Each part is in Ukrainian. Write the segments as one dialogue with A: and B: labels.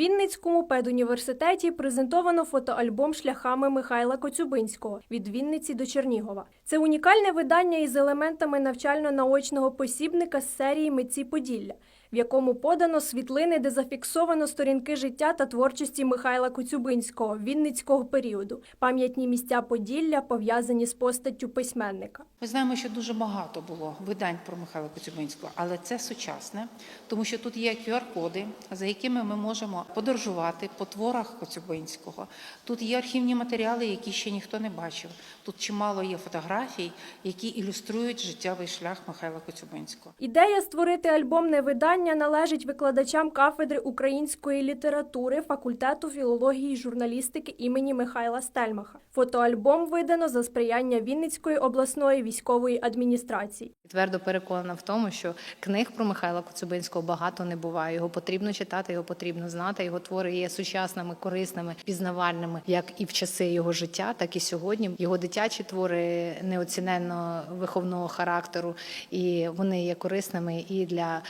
A: Вінницькому педуніверситеті презентовано фотоальбом шляхами Михайла Коцюбинського від Вінниці до Чернігова. Це унікальне видання із елементами навчально-наочного посібника з серії Митці Поділля, в якому подано світлини, де зафіксовано сторінки життя та творчості Михайла Коцюбинського Вінницького періоду, пам'ятні місця Поділля, пов'язані з постаттю письменника.
B: Ми знаємо, що дуже багато було видань про Михайла Коцюбинського, але це сучасне, тому що тут є QR-коди, за якими ми можемо подорожувати по творах Коцюбинського. Тут є архівні матеріали, які ще ніхто не бачив. Тут чимало є фотографій, які ілюструють життєвий шлях Михайла Коцюбинського.
A: Ідея створити альбомне видання належить викладачам кафедри української літератури факультету філології і журналістики імені Михайла Стельмаха. Фотоальбом видано за сприяння Вінницької обласної військової адміністрації.
C: Твердо переконана в тому, що книг про Михайла Коцюбинського багато не буває. Його потрібно читати, його потрібно знати. Його твори є сучасними, корисними, пізнавальними, як і в часи його життя, так і сьогодні. Його дитячі твори неоціненно виховного характеру, і вони є корисними і для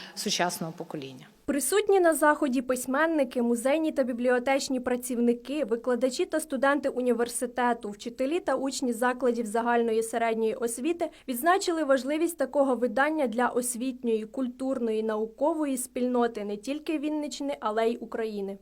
C: сучасного покоління.
A: Присутні на заході письменники, музейні та бібліотечні працівники, викладачі та студенти університету, вчителі та учні закладів загальної середньої освіти відзначили важливість такого видання для освітньої, культурної, наукової спільноти не тільки Вінничини, але й України.